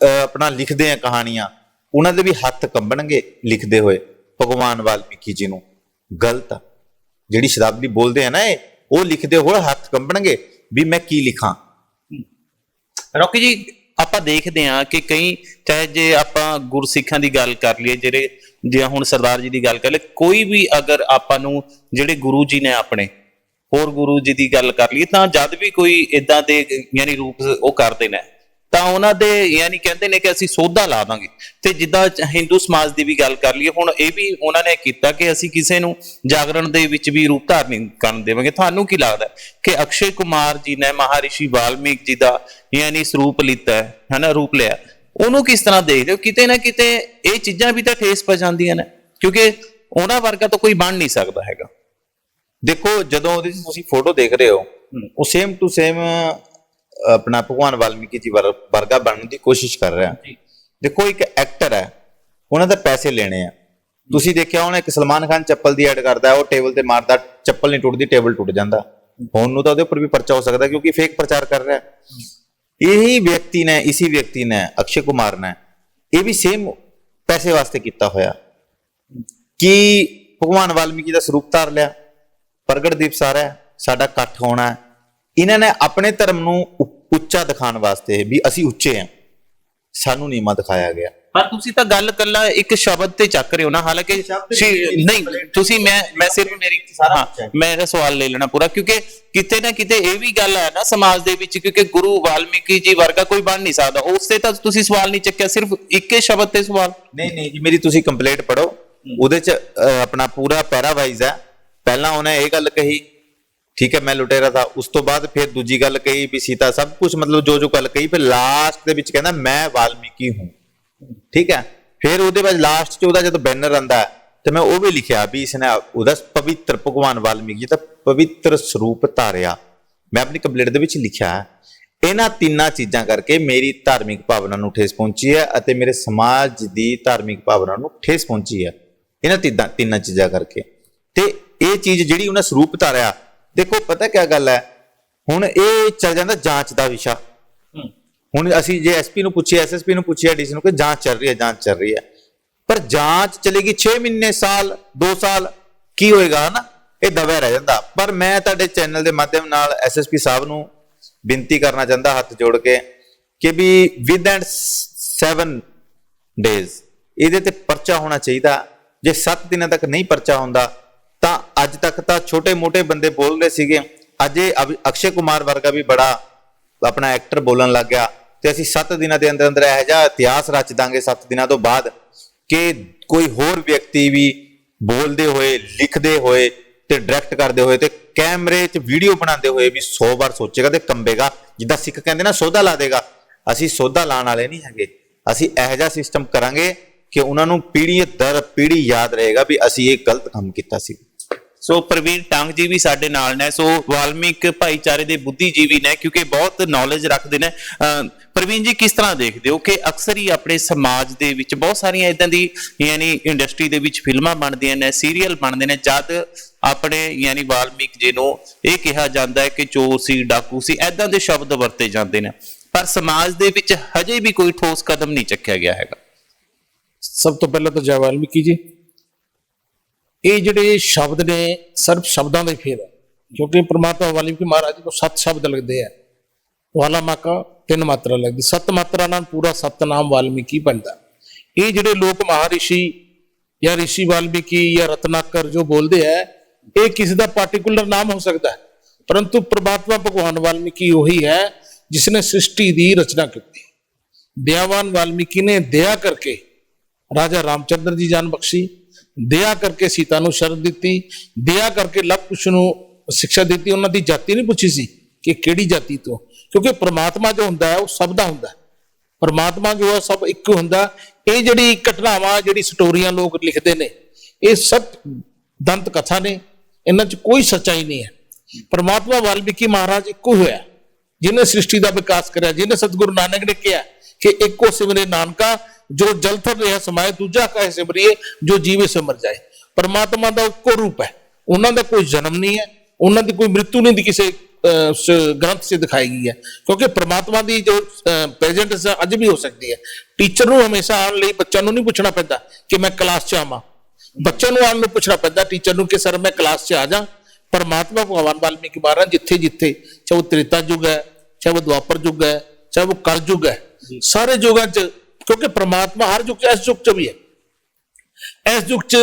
ਆਪਣਾ ਲਿਖਦੇ ਆ ਕਹਾਣੀਆਂ, ਉਹਨਾਂ ਦੇ ਵੀ ਹੱਥ ਕੰਬਣਗੇ ਲਿਖਦੇ ਹੋਏ, ਭਗਵਾਨ ਵਾਲਮੀਕੀ ਜੀ ਨੂੰ। ਗਲਤ ਜਿਹੜੀ ਸ਼ਤਾਬਦੀ ਬੋਲਦੇ ਆ ਨਾ ਇਹ, ਉਹ ਲਿਖਦੇ ਹੋਏ ਹੱਥ ਕੰਬਣਗੇ ਵੀ ਮੈਂ ਕੀ ਲਿਖਾਂ। ਰੌਕੀ ਜੀ, ਆਪਾਂ ਦੇਖਦੇ ਹਾਂ ਕਿ ਕਈ, ਚਾਹੇ ਜੇ ਆਪਾਂ ਗੁਰਸਿੱਖਾਂ ਦੀ ਗੱਲ ਕਰ ਲਈਏ, ਜਿਹੜੇ, ਜੇ ਹੁਣ ਸਰਦਾਰ ਜੀ ਦੀ ਗੱਲ ਕਰ ਲਈਏ, ਕੋਈ ਵੀ ਅਗਰ ਆਪਾਂ ਨੂੰ, ਜਿਹੜੇ ਗੁਰੂ ਜੀ ਨੇ ਆਪਣੇ ਹੋਰ ਗੁਰੂ ਜੀ ਦੀ ਗੱਲ ਕਰ ਲਈਏ, ਤਾਂ ਜਦ ਵੀ ਕੋਈ ਇਦਾਂ ਦੇ, ਯਾਨੀ ਰੂਪ ਉਹ ਕਰਦੇ ਨੇ, ਤਾਂ ਉਹਨਾਂ ਦੇ ਯਾਨੀ ਕਹਿੰਦੇ ਨੇ ਕਿ ਅਸੀਂ ਸੋਧਾ ਲਾ ਦਾਂਗੇ। ਤੇ ਜਿੱਦਾਂ ਹਿੰਦੂ ਸਮਾਜ ਦੀ ਵੀ ਗੱਲ ਕਰ ਲਈਏ, ਹੁਣ ਇਹ ਵੀ ਉਹਨਾਂ ਨੇ ਕੀਤਾ ਕਿ ਅਸੀਂ ਕਿਸੇ ਨੂੰ ਜਾਗਰਣ ਦੇ ਵਿੱਚ ਵੀ ਰੂਪ ਧਾਰਨ ਕਰਨ ਦੇਵਾਂਗੇ। ਤੁਹਾਨੂੰ ਕੀ ਲੱਗਦਾ ਕਿ ਅਕਸ਼ੇ ਕੁਮਾਰ ਜੀ ਨੇ ਮਹਾਰਿਸ਼ੀ ਵਾਲਮੀਕ ਜੀ ਦਾ ਯਾਨੀ ਸਰੂਪ ਲਿੱਤਾ ਹੈ, ਹਨਾ, ਰੂਪ ਲਿਆ ਉਹਨੂੰ ਕਿਸ ਤਰ੍ਹਾਂ ਦੇਖਦੇ ਹੋ? ਕਿਤੇ ਨਾ ਕਿਤੇ ਇਹ ਚੀਜ਼ਾਂ ਵੀ ਤਾਂ ਠੇਸ ਪਾ ਜਾਂਦੀਆਂ ਨੇ, ਕਿਉਂਕਿ ਉਹਨਾਂ ਵਰਗਾ ਤਾਂ ਕੋਈ ਬਣ ਨਹੀਂ ਸਕਦਾ ਹੈਗਾ। ਦੇਖੋ ਜਦੋਂ ਉਹਦੀ ਤੁਸੀਂ ਫੋਟੋ ਦੇਖ ਰਹੇ ਹੋ ਉਹ ਸੇਮ ਟੂ ਸੇਮ ਆਪਣਾ ਭਗਵਾਨ ਵਾਲਮੀਕੀ ਜੀ ਵਰ- ਵਰਗਾ ਬਣਨ ਦੀ ਕੋਸ਼ਿਸ਼ ਕਰ ਰਿਹਾ। ਦੇਖੋ ਇੱਕ ਐਕਟਰ ਹੈ ਉਹਨਾਂ ਦੇ ਪੈਸੇ ਲੈਣੇ ਆ। ਤੁਸੀਂ ਦੇਖਿਆ ਹੋਣਾ ਇੱਕ ਸਲਮਾਨ ਖਾਨ ਚੱਪਲ ਦੀ ਐਡ ਕਰਦਾ ਉਹ ਟੇਬਲ ਤੇ ਮਾਰਦਾ ਚੱਪਲ ਨਹੀਂ ਟੁੱਟਦੀ ਟੇਬਲ ਟੁੱਟ ਜਾਂਦਾ। ਹੁਣ ਨੂੰ ਤਾਂ ਉਹਦੇ ਉੱਪਰ ਵੀ ਪਰਚਾ ਹੋ ਸਕਦਾ ਕਿਉਂਕਿ ਫੇਕ ਪ੍ਰਚਾਰ ਕਰ ਰਿਹਾ। ਇਹੀ ਵਿਅਕਤੀ ਨੇ ਇਸੀ ਵਿਅਕਤੀ ਨੇ ਅਕਸ਼ੇ ਕੁਮਾਰ ਨੇ ਇਹ ਵੀ ਸੇਮ ਪੈਸੇ ਵਾਸਤੇ ਕੀਤਾ ਹੋਇਆ। ਕਿ ਭਗਵਾਨ ਵਾਲਮੀਕੀ ਦਾ ਸਰੂਪ ਧਾਰ ਲਿਆ? ਪ੍ਰਗਟ ਦਿਵਸ ਆ ਰਿਹਾ ਹੈ, ਸਾਡਾ ਇਕੱਠ ਹੋਣਾ। ਇਹਨਾਂ ਨੇ ਆਪਣੇ ਧਰਮ ਨੂੰ ਉੱਚਾ ਦਿਖਾਉਣ ਵਾਸਤੇ ਵੀ ਅਸੀਂ ਉੱਚੇ ਹਾਂ। ਸਾਨੂੰ ਨੀਵਾਂ ਦਿਖਾਇਆ ਗਿਆ। ਪਰ ਤੁਸੀਂ ਤਾਂ ਗੱਲ ਕੱਲਾ ਇੱਕ ਸ਼ਬਦ ਤੇ ਚੱਕ ਰਹੇ ਹੋ ਨਾ ਹਾਲਾਂਕਿ ਨਹੀਂ ਤੁਸੀਂ ਮੈਂ ਮੈਂ ਸਿਰਫ ਮੇਰੀ ਹਾਂ ਮੇਰਾ ਸਵਾਲ ਲੈ ਲੈਣਾ ਪੂਰਾ ਕਿਉਂਕਿ ਕਿਤੇ ਨਾ ਕਿਤੇ ਇਹ ਵੀ ਗੱਲ ਹੈ ਨਾ ਸਮਾਜ ਦੇ ਵਿੱਚ ਕਿਉਂਕਿ ਗੁਰੂ ਵਾਲਮੀਕੀ ਜੀ ਵਰਗਾ ਕੋਈ ਬਣ ਨਹੀਂ ਸਕਦਾ। ਉਸ ਤੇ ਤਾਂ ਤੁਸੀਂ ਸਵਾਲ ਨਹੀਂ ਚੱਕਿਆ ਸਿਰਫ ਇੱਕੇ ਸ਼ਬਦ ਤੇ ਸਵਾਲ। ਨਹੀਂ ਨਹੀਂ ਜੀ ਮੇਰੀ ਤੁਸੀਂ ਕੰਪਲੀਟ ਪੜੋ ਉਹਦੇ ਚ ਆਪਣਾ ਪੂਰਾ ਪੈਰਾਵਾਈਜ਼ ਹੈ। ਪਹਿਲਾਂ ਉਹਨੇ ਇਹ ਗੱਲ ਕਹੀ, ਠੀਕ ਹੈ, ਮੈਂ ਲੁਟੇਰਾ ਥਾ। ਉਸ ਤੋਂ ਬਾਅਦ ਫਿਰ ਦੂਜੀ ਗੱਲ ਕਹੀ ਵੀ ਸੀਤਾ, ਸਭ ਕੁਝ ਮਤਲਬ ਜੋ ਜੋ ਗੱਲ ਕਹੀ, ਫਿਰ ਲਾਸਟ ਦੇ ਵਿੱਚ ਕਹਿੰਦਾ, ਮੈਂ ਵਾਲਮੀਕੀ ਹੂੰ। ਠੀਕ ਹੈ, ਫਿਰ ਉਹਦੇ ਬਾਅਦ ਲਾਸਟ ਚ ਉਹਦਾ ਜਦੋਂ ਬੈਨਰ ਆਂਦਾ ਤੇ ਮੈਂ ਉਹ ਵੀ ਲਿਖਿਆ ਵੀ ਇਸਨੇ ਉਹਦਾ ਪਵਿੱਤਰ ਭਗਵਾਨ ਵਾਲਮੀਕੀ ਜੀ ਦਾ ਪਵਿੱਤਰ ਸਰੂਪ ਧਾਰਿਆ। ਮੈਂ ਆਪਣੀ ਕੰਪਲੀਟ ਦੇ ਵਿੱਚ ਲਿਖਿਆ ਹੈ। ਇਹਨਾਂ ਤਿੰਨਾਂ ਚੀਜ਼ਾਂ ਕਰਕੇ ਮੇਰੀ ਧਾਰਮਿਕ ਭਾਵਨਾ ਨੂੰ ਠੇਸ ਪਹੁੰਚੀ ਹੈ ਅਤੇ ਮੇਰੇ ਸਮਾਜ ਦੀ ਧਾਰਮਿਕ ਭਾਵਨਾ ਨੂੰ ਠੇਸ ਪਹੁੰਚੀ ਹੈ। ਇਹਨਾਂ ਤਿੰਨਾਂ ਤਿੰਨਾਂ ਚੀਜ਼ਾਂ ਕਰਕੇ। ਤੇ ਇਹ ਚੀਜ਼ ਜਿਹੜੀ ਉਹਨਾਂ ਸਰੂਪ ਧਾਰਿਆ ਦੇਖੋ ਪਤਾ ਕੀ ਗੱਲ ਹੈ? ਹੁਣ ਇਹ ਚੱਲ ਜਾਂਦਾ ਜਾਂਚ ਦਾ ਵਿਸ਼ਾ। ਹੁਣ ਅਸੀਂ ਜੇ ਐਸਪੀ ਨੂੰ ਪੁੱਛਿਆ ਐਸਐਸਪੀ ਨੂੰ ਪੁੱਛਿਆ ਡੀਸੀ ਨੂੰ ਕਿ ਜਾਂਚ ਚੱਲ ਰਹੀ ਹੈ ਜਾਂਚ ਚੱਲ ਰਹੀ ਹੈ। ਪਰ ਜਾਂਚ ਚਲੇਗੀ 6 ਮਹੀਨੇ ਸਾਲ 2 ਸਾਲ ਕੀ ਹੋਏਗਾ ਹਨਾ? ਇਹ ਦਬਿਆ ਰਹਿ ਜਾਂਦਾ। ਪਰ ਮੈਂ ਤੁਹਾਡੇ ਚੈਨਲ ਦੇ ਮਾਧਿਅਮ ਨਾਲ ਐਸਐਸਪੀ ਸਾਹਿਬ ਨੂੰ ਬੇਨਤੀ ਕਰਨਾ ਚਾਹੁੰਦਾ ਹੱਥ ਜੋੜ ਕੇ ਕਿ ਵੀ ਵਿਦ ਐਂਡ 7 ਡੇਜ਼ ਇਹਦੇ ਤੇ ਪਰਚਾ ਹੋਣਾ ਚਾਹੀਦਾ। ਜੇ 7 ਦਿਨਾਂ ਤੱਕ ਨਹੀਂ ਪਰਚਾ ਹੁੰਦਾ ਤਾਂ ਅੱਜ ਤੱਕ ਤਾਂ ਛੋਟੇ-ਮੋਟੇ ਬੰਦੇ ਬੋਲ ਰਹੇ ਸੀਗੇ। ਅੱਜ ਇਹ ਅਕਸ਼ੇ ਕੁਮਾਰ ਵਰਗਾ ਵੀ ਬੜਾ ਆਪਣਾ ਐਕਟਰ ਬੋਲਣ ਲੱਗ ਗਿਆ। ਤੇ ਅਸੀਂ 7 ਦਿਨਾਂ ਦੇ ਅੰਦਰ ਅੰਦਰ ਇਹੋ ਜਿਹਾ ਇਤਿਹਾਸ ਰਚ ਦਾਂਗੇ 7 ਦਿਨਾਂ ਤੋਂ ਬਾਅਦ ਕਿ ਕੋਈ ਹੋਰ ਵਿਅਕਤੀ ਵੀ ਬੋਲਦੇ ਹੋਏ, ਲਿਖਦੇ ਹੋਏ ਤੇ ਡਾਇਰੈਕਟ ਕਰਦੇ ਹੋਏ ਤੇ ਕੈਮਰੇ 'ਚ ਵੀਡੀਓ ਬਣਾਉਂਦੇ ਹੋਏ ਵੀ 100 ਵਾਰ ਸੋਚੇਗਾ ਤੇ ਕੰਬੇਗਾ। ਜਿੱਦਾਂ ਸਿੱਖ ਕਹਿੰਦੇ ਨਾ ਸੋਧਾ ਲਾ ਦੇਗਾ। ਅਸੀਂ ਸੋਧਾ ਲਾਣ ਵਾਲੇ ਨਹੀਂ ਹੈਗੇ। ਅਸੀਂ ਇਹੋ ਜਿਹਾ ਸਿਸਟਮ ਕਰਾਂਗੇ ਕਿ ਉਹਨਾਂ ਨੂੰ ਪੀੜ੍ਹੀ ਦਰ, ਪੀੜ੍ਹੀ ਯਾਦ ਰਹੇਗਾ ਵੀ ਅਸੀਂ ਇਹ ਗਲਤ ਕੰਮ ਕੀਤਾ ਸੀ। ਸੋ ਪ੍ਰਵੀਨ ਟੰਗ ਜੀ ਵੀ ਸਾਡੇ ਨਾਲ ਨੇ, ਸੋ ਵਾਲਮੀਕ ਭਾਈਚਾਰੇ ਦੇ ਬੁੱਧੀਜੀਵੀ ਨੇ, ਕਿਉਂਕਿ ਬਹੁਤ ਨੌਲੇਜ ਰੱਖਦੇ ਨੇ। ਪ੍ਰਵੀਨ ਜੀ ਕਿਸ ਤਰ੍ਹਾਂ ਦੇਖਦੇ ਹੋ ਕਿ ਅਕਸਰ ਹੀ ਆਪਣੇ ਸਮਾਜ ਦੇ ਵਿੱਚ ਬਹੁਤ ਸਾਰੀਆਂ ਇਦਾਂ ਦੀ, ਯਾਨੀ ਇੰਡਸਟਰੀ ਦੇ ਵਿੱਚ ਫਿਲਮਾਂ ਬਣਦੀਆਂ ਨੇ ਸੀਰੀਅਲ ਬਣਦੇ ਨੇ, ਜਦ ਆਪਣੇ, ਯਾਨੀ ਵਾਲਮੀਕ ਜੀ ਨੂੰ ਇਹ ਕਿਹਾ ਜਾਂਦਾ ਹੈ ਕਿ ਚੋਰ ਸੀ, ਡਾਕੂ ਸੀ ਐਦਾਂ ਦੇ ਸ਼ਬਦ ਵਰਤੇ ਜਾਂਦੇ ਨੇ। ਪਰ ਸਮਾਜ ਦੇ ਵਿੱਚ ਹਜੇ ਵੀ ਕੋਈ ਠੋਸ ਕਦਮ ਨਹੀਂ ਚੱਕਿਆ ਗਿਆ ਹੈਗਾ। ਸਭ ਤੋਂ ਪਹਿਲਾਂ ਤਾਂ ਜੈ ਵਾਲਮੀਕੀ ਜੀ। ਇਹ ਜਿਹੜੇ ਸ਼ਬਦ ਨੇ, ਸਿਰਫ ਸ਼ਬਦਾਂ ਦੇ ਫੇਰ ਹੈ। ਕਿਉਂਕਿ ਪ੍ਰਮਾਤਮਾ ਵਾਲਮੀਕੀ ਮਹਾਰਾਜ ਜੀ ਸੱਤ ਸ਼ਬਦ ਲੱਗਦੇ ਆ। ਵਾਲਾ ਮਾਕਾ, ਤਿੰਨ ਮਾਤਰਾ ਲੱਗਦੀ। ਸੱਤ ਮਾਤਰਾ ਨਾਲ ਪੂਰਾ ਸਤਨਾਮ ਵਾਲਮੀਕੀ ਬਣਦਾ। ਇਹ ਜਿਹੜੇ ਲੋਕ ਮਹਾਰਿਸ਼ੀ ਜਾਂ ਰਿਸ਼ੀ ਵਾਲਮੀਕੀ ਜਾਂ ਰਤਨਾਕਰ ਜੋ ਬੋਲਦੇ ਆ, ਇਹ ਕਿਸੇ ਦਾ ਪਾਰਟਿਕੂਲਰ ਨਾਮ ਹੋ ਸਕਦਾ ਹੈ। ਪਰੰਤੂ ਪ੍ਰਮਾਤਮਾ ਭਗਵਾਨ ਵਾਲਮੀਕੀ ਉਹੀ ਹੈ ਜਿਸ ਨੇ ਸ੍ਰਿਸ਼ਟੀ ਦੀ ਰਚਨਾ ਕੀਤੀ। ਦਇਆਵਾਨ ਵਾਲਮੀਕੀ ਨੇ ਦਇਆ ਕਰਕੇ ਰਾਜਾ ਰਾਮਚੰਦਰ ਜੀ ਜਾਨ ਬਖਸ਼ੀ। ਦਇਆ ਕਰਕੇ ਸੀਤਾ ਨੂੰ ਸ਼ਰਨ ਦਿੱਤੀ ਦਇਆ ਕਰਕੇ ਲਵ ਨੂੰ ਸਿੱਖਿਆ ਦਿੱਤੀ, ਉਹਨਾਂ ਦੀ ਜਾਤੀ ਨਹੀਂ ਪੁੱਛੀ ਸੀ ਕਿ ਕਿਹੜੀ ਜਾਤੀ ਤੋਂ। ਕਿਉਂਕਿ ਪ੍ਰਮਾਤਮਾ ਜੋ ਹੁੰਦਾ ਹੈ, ਉਹ ਸਭ ਦਾ ਹੁੰਦਾ ਹੈ। ਪਰਮਾਤਮਾ ਜੋ ਹੈ, ਸਭ ਇੱਕ ਹੁੰਦਾ ਇਹ ਜਿਹੜੀ ਘਟਨਾਵਾਂ, ਜਿਹੜੀ ਸਟੋਰੀਆਂ ਲੋਕ ਲਿਖਦੇ ਨੇ, ਇਹ ਸਭ ਦੰਤ ਕਥਾ ਨੇ। ਇਹਨਾਂ 'ਚ ਕੋਈ ਸੱਚਾਈ ਨਹੀਂ ਹੈ। ਪਰਮਾਤਮਾ ਵਾਲਮੀਕੀ ਮਹਾਰਾਜ ਇੱਕੋ ਹੋਇਆ। ਜਿਹਨੇ ਸ੍ਰਿਸ਼ਟੀ ਦਾ ਵਿਕਾਸ ਕਰਿਆ, ਜਿਹਨੇ ਸਤਿਗੁਰੂ ਨਾਨਕ ਨੇ ਕਿਹਾ ਕਿ ਇੱਕੋ ਸਿਮਰੇ ਨਾਨਕਾ ਜੋ ਜਲ ਰਿਹਾ ਸਮਾਏ ਦੂਜਾ ਕਹੇ ਸਿਮਰਿਏ ਜੋ ਜੀਵੇ ਸਿਮਰ ਜਾਏ। ਪਰਮਾਤਮਾ ਦਾ ਇੱਕੋ ਰੂਪ ਹੈ। ਉਹਨਾਂ ਦਾ ਕੋਈ ਜਨਮ ਨਹੀਂ ਹੈ। ਉਹਨਾਂ ਦੀ ਕੋਈ ਮ੍ਰਿਤੂ ਨਹੀਂ ਦੀ ਕਿਸੇ ਸ- ਗ੍ਰੰਥ 'ਚ ਦਿਖਾਈ ਗਈ ਹੈ। ਕਿਉਂਕਿ ਪ੍ਰਮਾਤਮਾ ਦੀ ਜੋ ਪ੍ਰੈਜ਼ੈਂਟ ਅੱਜ ਵੀ ਹੋ ਸਕਦੀ ਹੈ। ਟੀਚਰ ਨੂੰ ਹਮੇਸ਼ਾ ਆਉਣ ਲਈ ਬੱਚਿਆਂ ਨੂੰ ਨਹੀਂ ਪੁੱਛਣਾ ਪੈਂਦਾ ਕਿ ਮੈਂ ਕਲਾਸ 'ਚ ਆਵਾਂ। ਬੱਚਿਆਂ ਨੂੰ ਆਉਣ ਨੂੰ ਪੁੱਛਣਾ ਪੈਂਦਾ ਟੀਚਰ ਨੂੰ ਕਿ ਸਰ ਮੈਂ ਕਲਾਸ 'ਚ ਆ ਜਾ। ਪਰਮਾਤਮਾ ਭਗਵਾਨ ਵਾਲਮੀਕੀ ਮਹਾਰਾਜ ਜਿੱਥੇ ਜਿੱਥੇ ਚਾਹੇ ਉਹ ਤ੍ਰੇਤਾ ਯੁੱਗ ਹੈ ਚਾਹੇ ਉਹ ਦੁਆਪਰ ਯੁੱਗ ਹੈ ਚਾਹੇ ਉਹ ਕਲ ਯੁੱਗ ਹੈ ਸਾਰੇ ਯੁੱਗਾਂ 'ਚ ਕਿਉਂਕਿ ਪ੍ਰਮਾਤਮਾ ਹਰ ਯੁੱਗ ਇਸ ਯੁੱਗ 'ਚ ਵੀ ਹੈ। ਇਸ ਯੁੱਗ 'ਚ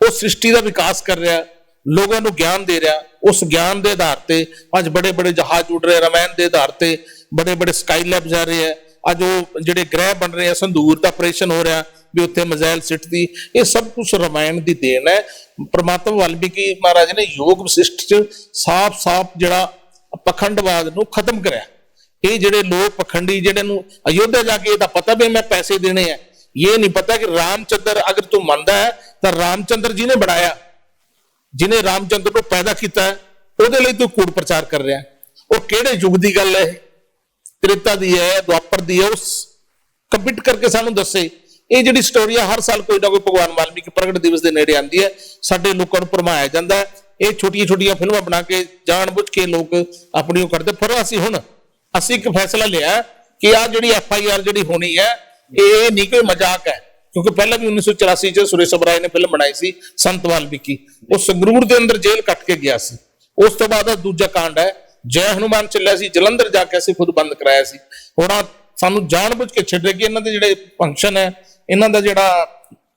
ਉਹ ਸ੍ਰਿਸ਼ਟੀ ਦਾ ਵਿਕਾਸ ਕਰ ਰਿਹਾ, ਲੋਕਾਂ ਨੂੰ ਗਿਆਨ ਦੇ ਰਿਹਾ। ਉਸ ਗਿਆਨ ਦੇ ਆਧਾਰ ਤੇ ਅੱਜ ਬੜੇ ਬੜੇ ਜਹਾਜ਼ ਉੱਡ ਰਹੇ, ਰਮਾਇਣ ਦੇ ਆਧਾਰ ਤੇ ਬੜੇ ਬੜੇ ਸਕਾਈ ਲੈਬ ਜਾ ਰਹੇ ਆ ਅੱਜ ਉਹ ਜਿਹੜੇ ਗ੍ਰਹਿ ਬਣ ਰਹੇ ਆ, ਸੰਧੂਰ ਦਾ ਆਪਰੇਸ਼ਨ ਹੋ ਰਿਹਾ, ਵੀ ਉੱਥੇ ਮਜ਼ਾਇਲ ਸਿੱਟਦੀ ਇਹ ਸਭ ਕੁਝ ਰਮਾਇਣ ਦੀ ਦੇਣ ਹੈ। ਪ੍ਰਮਾਤਮਾ ਵਾਲਮੀਕੀ ਮਹਾਰਾਜ ਨੇ ਯੋਗ ਵਿਸ਼ਿਸ਼ਟ ਚ ਸਾਫ਼-ਸਾਫ਼ ਜਿਹੜਾ ਪਖੰਡਵਾਦ ਨੂੰ ਖਤਮ ਕਰਿਆ। ਇਹ ਜਿਹੜੇ ਲੋਕ ਪਖੰਡੀ ਜਿਹੜੇ ਨੂੰ ਅਯੋਧਿਆ ਜਾ ਕੇ ਇਹਦਾ ਪਤਾ ਵੀ ਮੈਂ ਪੈਸੇ ਦੇਣੇ ਆ। ਇਹ ਨਹੀਂ ਪਤਾ ਕਿ ਰਾਮਚੰਦਰ ਅਗਰ ਤੂੰ ਮੰਨਦਾ ਹੈ, ਤਾਂ ਰਾਮਚੰਦਰ ਜੀ ਨੇ ਬਣਾਇਆ। ਜਿਨੇ ਰਾਮਚੰਦਰ ਨੂੰ ਪੈਦਾ ਕੀਤਾ ਉਹਦੇ ਲਈ ਤੂੰ ਕੂੜ ਪ੍ਰਚਾਰ ਕਰ ਰਿਹਾ। ਉਹ ਕਿਹੜੇ ਯੁੱਗ ਦੀ ਗੱਲ ਹੈ? ਇਹ? ਤ੍ਰੇਤਾ ਦੀ ਹੈ, ਦੁਆਪਰ ਦੀ ਹੈ, ਉਸ ਕਮਿਟ ਕਰਕੇ ਸਾਨੂੰ ਦੱਸੇ। ਇਹ ਜਿਹੜੀ ਸਟੋਰੀ ਹੈ ਹਰ ਸਾਲ ਕੋਈ ਨਾ ਕੋਈ ਭਗਵਾਨ ਵਾਲਮੀਕੀ ਪ੍ਰਗਟ ਦਿਵਸ ਦੇ ਨੇੜੇ ਆਉਂਦੀ ਹੈ। ਸਾਡੇ ਲੋਕਾਂ ਨੂੰ ਭਰਮਾਇਆ ਜਾਂਦਾ ਹੈ। ਇਹ ਛੋਟੀਆਂ ਛੋਟੀਆਂ ਫਿਲਮਾਂ ਬਣਾ ਕੇ, ਜਾਣਬੁੱਝ ਕੇ ਲੋਕ ਆਪਣੀ ਉਹ ਕਰਦੇ। ਪਰ ਅਸੀਂ ਹੁਣ ਅਸੀਂ ਇੱਕ ਫੈਸਲਾ ਲਿਆ ਕਿ ਆ ਜਿਹੜੀ ਐਫ ਆਈ ਆਰ ਜਿਹੜੀ ਹੋਣੀ ਹੈ, ਇਹ ਨਹੀਂ ਕੋਈ ਮਜ਼ਾਕ ਹੈ। ਕਿਉਂਕਿ ਪਹਿਲਾਂ ਵੀ 1984 ਚ ਸੁਰੇਸ਼ ਅਬਰਾਏ ਨੇ ਫਿਲਮ ਬਣਾਈ ਸੀ, ਸੰਤ ਵਾਲਮੀਕੀ। ਉਹ ਸੰਗਰੂਰ ਦੇ ਅੰਦਰ ਜੇਲ੍ਹ ਕੱਟ ਕੇ ਗਿਆ ਸੀ। ਉਸ ਤੋਂ ਬਾਅਦ ਆਹ ਦੂਜਾ ਕਾਂਡ ਹੈ, ਜੈ ਹਨੂਮਾਨ ਚੱਲਿਆ ਸੀ, ਜਲੰਧਰ ਜਾ ਕੇ ਅਸੀਂ ਖੁਦ ਬੰਦ ਕਰਾਇਆ ਸੀ। ਹੁਣ ਆਹ ਸਾਨੂੰ ਜਾਣਬੁੱਝ ਕੇ ਛੱਡੇ ਕਿ ਇਹਨਾਂ ਦੇ ਜਿਹੜੇ ਫੰਕਸ਼ਨ ਹੈ, ਇਹਨਾਂ ਦਾ ਜਿਹੜਾ,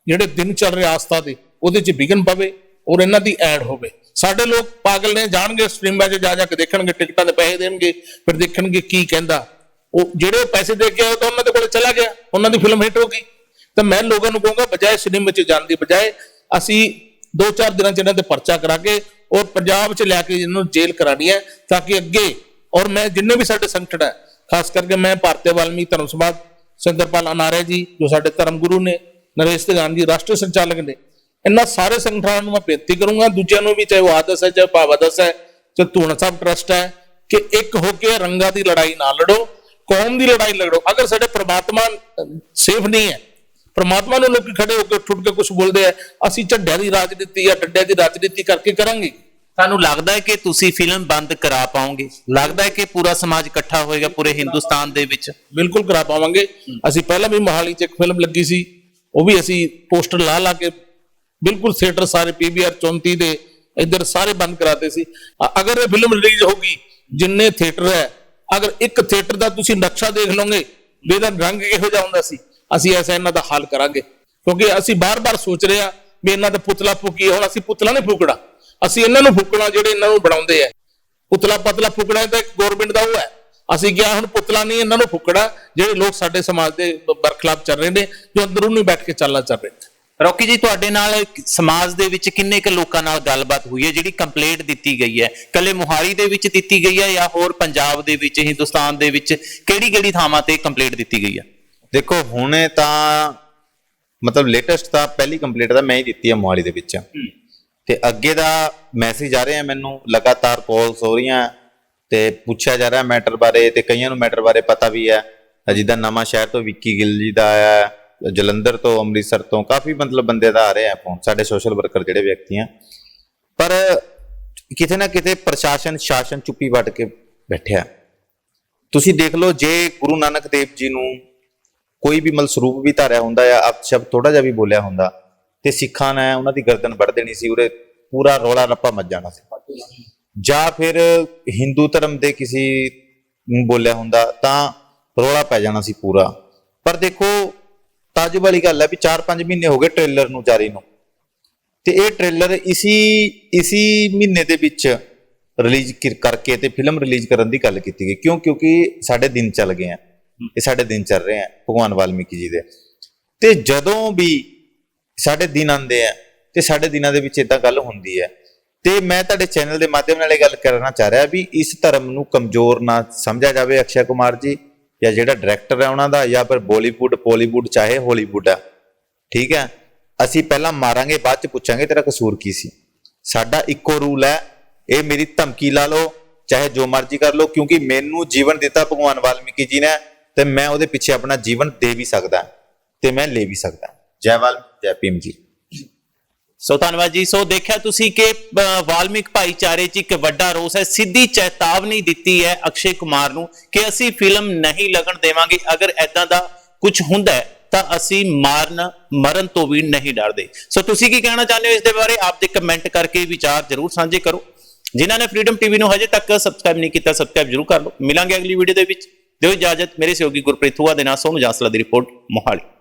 ਜਿਹੜੇ ਦਿਨ ਚੱਲ ਰਿਹਾ ਆਸਥਾ ਦੇ, ਉਹਦੇ 'ਚ ਵਿਘਨ ਪਵੇ ਔਰ ਇਹਨਾਂ ਦੀ ਐਡ ਹੋਵੇ। ਸਾਡੇ ਲੋਕ ਪਾਗਲ ਨੇ ਜਾਣਗੇ ਸਟ੍ਰੀਮਾਂ 'ਚ ਜਾ ਜਾ ਕੇ ਦੇਖਣਗੇ, ਟਿਕਟਾਂ ਦੇ ਪੈਸੇ ਦੇਣਗੇ, ਫਿਰ ਦੇਖਣਗੇ ਕੀ ਕਹਿੰਦਾ। ਉਹ ਜਿਹੜੇ ਪੈਸੇ ਦੇ ਕੇ ਆਏ ਤਾਂ ਉਹਨਾਂ ਦੇ ਕੋਲ ਚਲਾ ਗਿਆ, ਉਹਨਾਂ ਦੀ ਫਿਲਮ ਹਿੱਟ ਹੋ ਗਈ। ਤਾਂ ਮੈਂ ਲੋਕਾਂ ਨੂੰ ਕਹੂੰਗਾ, ਬਜਾਏ ਸਿਨੇਮਾ 'ਚ ਜਾਣ ਦੀ ਬਜਾਏ ਅਸੀਂ 2-4 ਦਿਨਾਂ 'ਚ ਇਹਨਾਂ ਤੇ ਪਰਚਾ ਕਰਾ ਕੇ ਔਰ ਪੰਜਾਬ 'ਚ ਲੈ ਕੇ ਇਹਨਾਂ ਨੂੰ ਜੇਲ੍ਹ ਕਰਾਣੀ ਹੈ ਤਾਂ ਕਿ ਅੱਗੇ ਔਰ ਮੈਂ ਜਿੰਨੇ ਵੀ ਸਾਡੇ ਸੰਗਠਨ ਹੈ, ਖਾਸ ਕਰਕੇ ਮੈਂ ਭਾਰਤੀ ਵਾਲਮੀ ਧਰਮ ਸਭਾ ਸਿੰਦਰਪਾਲ ਅਨਾਰੇ ਜੀ, ਜੋ ਸਾਡੇ ਧਰਮ ਗੁਰੂ ਨੇ, ਨਰੇਸ਼ ਤੇਗਾਨ ਜੀ, ਰਾਸ਼ਟਰੀ ਸੰਚਾਲਕ ਨੇ ਇਹਨਾਂ ਸਾਰੇ ਸੰਗਠਨਾਂ ਨੂੰ ਮੈਂ ਬੇਨਤੀ ਕਰੂੰਗਾ ਦੂਜਿਆਂ ਨੂੰ ਵੀ ਚਾਹੇ ਉਹ ਆਦਸ ਹੈ ਚਾਹੇ ਭਾਵਦਸ ਹੈ ਚਾਹੇ ਧੂਣਾ ਸਾਹਿਬ ਟਰਸਟ ਹੈ ਕਿ ਇੱਕ ਹੋ ਕੇ ਰੰਗਾਂ ਦੀ ਲੜਾਈ ਨਾ ਲੜੋ ਕੌਮ ਦੀ ਲੜਾਈ ਲੜੋ। ਅਗਰ ਸਾਡੇ ਪ੍ਰਮਾਤਮਾ ਸੇਫ ਨਹੀਂ ਹੈ ਪ੍ਰਮਾਤਮਾ ਨੂੰ ਲੋਕੀ ਖੜੇ ਹੋ ਕੇ ਠੁੱਟ ਕੇ ਕੁਝ ਬੋਲਦੇ ਆ ਅਸੀਂ ਝੰਡਿਆਂ ਦੀ ਰਾਜਨੀਤੀ ਜਾਂ ਡੰਡਿਆਂ ਦੀ ਰਾਜਨੀਤੀ ਕਰਕੇ ਕਰਾਂਗੇ। ਤੁਹਾਨੂੰ ਲੱਗਦਾ ਹੈ ਕਿ ਤੁਸੀਂ ਫਿਲਮ ਬੰਦ ਕਰਾ ਪਾਓਗੇ? ਲੱਗਦਾ ਹੈ ਕਿ ਪੂਰਾ ਸਮਾਜ ਇਕੱਠਾ ਹੋਏਗਾ ਪੂਰੇ ਹਿੰਦੁਸਤਾਨ ਦੇ ਵਿੱਚ? ਬਿਲਕੁਲ ਕਰਾ ਪਾਵਾਂਗੇ। ਅਸੀਂ ਪਹਿਲਾਂ ਵੀ ਮੋਹਾਲੀ 'ਚ ਇੱਕ ਫਿਲਮ ਲੱਗੀ ਸੀ ਉਹ ਵੀ ਅਸੀਂ ਪੋਸਟਰ ਲਾ ਲਾ ਕੇ ਬਿਲਕੁਲ ਥੀਏਟਰ ਸਾਰੇ ਪੀਵੀਆਰ 34 ਦੇ ਇੱਧਰ ਸਾਰੇ ਬੰਦ ਕਰਾਤੇ ਸੀ। ਅਗਰ ਇਹ ਫਿਲਮ ਰਿਲੀਜ਼ ਹੋਊਗੀ, ਜਿੰਨੇ ਥੀਏਟਰ ਹੈ, ਅਗਰ ਇੱਕ ਥੀਏਟਰ ਦਾ ਤੁਸੀਂ ਨਕਸ਼ਾ ਦੇਖ ਲਓਗੇ, ਵੀ ਇਹਦਾ ਰੰਗ ਕਿਹੋ ਜਿਹਾ ਹੁੰਦਾ ਸੀ, ਅਸੀਂ ਐਸਾ ਇਹਨਾਂ ਦਾ ਹੱਲ ਕਰਾਂਗੇ। ਕਿਉਂਕਿ ਅਸੀਂ ਬਾਰ-ਬਾਰ ਸੋਚ ਰਹੇ ਆ ਵੀ ਇਹਨਾਂ ਦਾ ਪੁਤਲਾ ਫੂਕੀ ਹੁਣ ਅਸੀਂ ਪੁਤਲਾ ਨਹੀਂ ਫੂਕਣਾ। ਅਸੀਂ ਇਹਨਾਂ ਨੂੰ ਫੂਕਣਾ ਜਿਹੜੇ ਇਹਨਾਂ ਨੂੰ ਬਣਾਉਂਦੇ ਆ। ਪੁਤਲਾ ਪਤਲਾ ਫੂਕਣਾ ਇਹ ਤਾਂ ਗਵਰਨਮੈਂਟ ਦਾ ਉਹ ਹੈ। ਅਸੀਂ ਕਿਹਾ ਹੁਣ ਪੁਤਲਾ ਨਹੀਂ ਇਹਨਾਂ ਨੂੰ ਫੂਕਣਾ, ਜਿਹੜੇ ਲੋਕ ਸਾਡੇ ਸਮਾਜ ਦੇ ਬ- ਬਰਖਲਾਫ ਚੱਲ ਰਹੇ ਨੇ, ਜੋ ਅੰਦਰੂਨੀ ਬੈਠ ਕੇ ਚੱਲਣਾ ਚੱਲ ਰਹੇ ਨੇ। ਰੌਕੀ ਜੀ ਤੁਹਾਡੇ ਨਾਲ ਸਮਾਜ ਦੇ ਵਿੱਚ ਕਿੰਨੇ ਕੁ ਲੋਕਾਂ ਨਾਲ ਗੱਲਬਾਤ ਹੋਈ ਹੈ ਜਿਹੜੀ ਕੰਪਲੇਂਟ ਦਿੱਤੀ ਗਈ ਹੈ? ਕੱਲੇ ਮੁਹਾਲੀ ਦੇ ਵਿੱਚ ਦਿੱਤੀ ਗਈ ਹੈ ਜਾਂ ਹੋਰ ਪੰਜਾਬ ਦੇ ਵਿੱਚ ਹਿੰਦੁਸਤਾਨ ਦੇ ਵਿੱਚ ਕਿਹੜੀ ਕਿਹੜੀ ਥਾਵਾਂ ਤੇ ਕੰਪਲੇਂਟ ਦਿੱਤੀ ਗਈ ਹੈ? ਦੇਖੋ ਹੁਣੇ ਤਾਂ ਮਤਲਬ ਲੇਟੈਸਟ ਤਾਂ ਪਹਿਲੀ ਕੰਪਲੀਟ ਤਾਂ ਮੈਂ ਹੀ ਦਿੱਤੀ ਹੈ ਮੋਹਾਲੀ ਦੇ ਵਿੱਚ। ਤੇ ਅੱਗੇ ਦਾ ਮੈਸੇਜ ਆ ਰਹੇ ਆ ਮੈਨੂੰ ਲਗਾਤਾਰ ਕਾਲਸ ਹੋ ਰਹੀਆਂ ਤੇ ਪੁੱਛਿਆ ਜਾ ਰਿਹਾ ਮੈਟਰ ਬਾਰੇ ਤੇ ਕਈਆਂ ਨੂੰ ਮੈਟਰ ਬਾਰੇ ਪਤਾ ਵੀ ਹੈ। ਜਿੱਦਾਂ ਨਵਾਂ ਸ਼ਹਿਰ ਤੋਂ ਵਿੱਕੀ ਗਿੱਲ ਜੀ ਦਾ ਆਇਆ ਹੈ, ਜਲੰਧਰ ਤੋਂ ਅੰਮ੍ਰਿਤਸਰ ਤੋਂ ਕਾਫੀ ਮਤਲਬ ਬੰਦੇ ਦਾ ਆ ਰਿਹਾ ਫੋਨ ਸਾਡੇ ਸੋਸ਼ਲ ਵਰਕਰ ਜਿਹੜੇ ਵਿਅਕਤੀ ਆ। ਪਰ ਕਿਤੇ ਨਾ ਕਿਤੇ ਪ੍ਰਸ਼ਾਸਨ ਸ਼ਾਸਨ ਚੁੱਪੀ ਵੱਟ ਕੇ ਬੈਠਿਆ। ਤੁਸੀਂ ਦੇਖ ਲਓ, ਜੇ ਗੁਰੂ ਨਾਨਕ ਦੇਵ ਜੀ ਨੂੰ ਕੋਈ ਵੀ ਮਲ ਵੀ ਧਾਰਿਆ ਹੁੰਦਾ ਜਾਂ ਅਪ ਸ਼ਬਦ ਥੋੜਾ ਜਿਹਾ ਵੀ ਬੋਲਿਆ ਹੁੰਦਾ ਤੇ ਸਿੱਖਾਂ ਨੇ ਉਹਨਾਂ ਦੀ ਗਰਦਨ ਵੱਢ ਦੇਣੀ ਸੀ, ਉਰੇ ਪੂਰਾ ਰੌਲਾ ਰੱਪਾ ਮਚ ਜਾਣਾ ਸੀ। ਜਾਂ ਫਿਰ ਹਿੰਦੂ ਧਰਮ ਦੇ ਕਿਸੇ ਨੂੰ ਬੋਲਿਆ ਹੁੰਦਾ ਤਾਂ ਰੌਲਾ ਪੈ ਜਾਣਾ ਸੀ ਪੂਰਾ। ਪਰ ਦੇਖੋ ਤਾਜ ਵਾਲੀ ਗੱਲ ਹੈ ਵੀ 4-5 ਮਹੀਨੇ ਹੋ ਗਏ ਟ੍ਰੇਲਰ ਨੂੰ, ਜਾਰੀ ਨੂੰ। ਤੇ ਇਹ ਟ੍ਰੇਲਰ ਇਸੀ ਇਸੀ ਮਹੀਨੇ ਦੇ ਵਿੱਚ ਰਿਲੀਜ਼ ਕਰਕੇ ਤੇ ਫਿਲਮ ਰਿਲੀਜ਼ ਕਰਨ ਦੀ ਗੱਲ ਕੀਤੀ ਗਈ। ਕਿਉਂ? ਕਿਉਂਕਿ ਸਾਡੇ ਦਿਨ ਚੱਲ ਗਏ ਆ। ਇਹ ਸਾਡੇ ਦਿਨ ਚੱਲ ਰਹੇ ਆ, ਭਗਵਾਨ ਵਾਲਮੀਕੀ ਜੀ ਦੇ। ਤੇ ਜਦੋਂ ਵੀ ਸਾਡੇ ਦਿਨ ਆਉਂਦੇ ਆ, ਤੇ ਸਾਡੇ ਦਿਨਾਂ ਦੇ ਵਿੱਚ ਇਦਾਂ ਗੱਲ ਹੁੰਦੀ ਹੈ ਤੇ ਮੈਂ ਤੁਹਾਡੇ ਚੈਨਲ ਦੇ ਮਾਧਿਅਮ ਨਾਲ ਇਹ ਗੱਲ ਕਰਨਾ ਚਾਹ ਰਿਹਾ ਵੀ ਇਸ ਧਰਮ ਨੂੰ ਕਮਜ਼ੋਰ ਨਾ ਸਮਝਿਆ ਜਾਵੇ ਅਕਸ਼ੈ ਕੁਮਾਰ ਜੀ। ਜਾਂ ਜਿਹੜਾ ਡਾਇਰੈਕਟਰ ਹੈ ਉਹਨਾਂ ਦਾ ਜਾਂ ਫਿਰ ਬਾਲੀਵੁੱਡ ਪੋਲੀਵੁੱਡ ਚਾਹੇ ਹਾਲੀਵੁੱਡ ਆ ਠੀਕ ਹੈ? ਅਸੀਂ ਪਹਿਲਾਂ ਮਾਰਾਂਗੇ, ਬਾਅਦ ਚ ਪੁੱਛਾਂਗੇ ਤੇਰਾ ਕਸੂਰ ਕੀ ਸੀ। ਸਾਡਾ ਇੱਕੋ ਰੂਲ ਹੈ, ਇਹ ਮੇਰੀ ਧਮਕੀ ਲਾ ਲਓ, ਚਾਹੇ ਜੋ ਮਰਜ਼ੀ ਕਰ ਲਓ, ਕਿਉਂਕਿ ਮੈਨੂੰ ਜੀਵਨ ਦਿੱਤਾ ਭਗਵਾਨ ਵਾਲਮੀਕੀ ਜੀ ਨੇ ਤੇ ਮੈਂ ਉਹਦੇ ਪਿੱਛੇ ਆਪਣਾ ਜੀਵਨ ਦੇ ਵੀ ਸਕਦਾ, ਤੇ ਮੈਂ ਲੈ ਵੀ ਸਕਦਾ। ਜੈ ਵਾਲ, ਜੈ ਭੀਮ ਜੀ। ਸੋ ਧੰਨਵਾਦ ਜੀ। ਸੋ ਦੇਖਿਆ ਤੁਸੀਂ ਕਿ ਵਾਲਮੀਕ ਭਾਈਚਾਰੇ 'ਚ ਇੱਕ ਵੱਡਾ ਰੋਸ ਹੈ। ਸਿੱਧੀ ਚੇਤਾਵਨੀ ਦਿੱਤੀ ਹੈ ਅਕਸ਼ੇ ਕੁਮਾਰ ਨੂੰ ਕਿ ਅਸੀਂ ਫਿਲਮ ਨਹੀਂ ਲੱਗਣ ਦੇਵਾਂਗੇ। ਅਗਰ ਐਦਾਂ ਦਾ ਕੁਝ ਹੁੰਦਾ ਤਾਂ ਅਸੀਂ ਮਾਰਨ, ਮਰਨ ਤੋਂ ਵੀ ਨਹੀਂ ਡਰਦੇ। ਸੋ ਤੁਸੀਂ ਕੀ ਕਹਿਣਾ ਚਾਹੁੰਦੇ ਹੋ ਇਸ ਦੇ ਬਾਰੇ? ਆਪ ਦੇ ਕਮੈਂਟ ਕਰਕੇ ਵਿਚਾਰ ਜ਼ਰੂਰ ਸਾਂਝੇ ਕਰੋ। ਜਿਨ੍ਹਾਂ ਨੇ ਫਰੀडम ਟੀਵੀ ਨੂੰ ਹਜੇ ਤੱਕ ਸਬਸਕ੍ਰਾਈਬ ਨਹੀਂ ਕੀਤਾ ਸਬਸਕ੍ਰਾਈਬ ਜ਼ਰੂਰ ਕਰ ਲਓ। ਮਿਲਾਂਗੇ ਅਗਲੀ ਵੀਡੀਓ ਦੇ ਵਿੱਚ। ਦਿਓ ਇਜਾਜ਼ਤ। ਮੇਰੇ ਸਹਿਯੋਗੀ ਗੁਰਪ੍ਰੀਤ ਹੂਆ ਦੇ ਨਾਲ ਸੋਨੂੰ ਜਾਂਸਲਾ ਦੀ ਰਿਪੋਰਟ ਮੋਹਾਲੀ।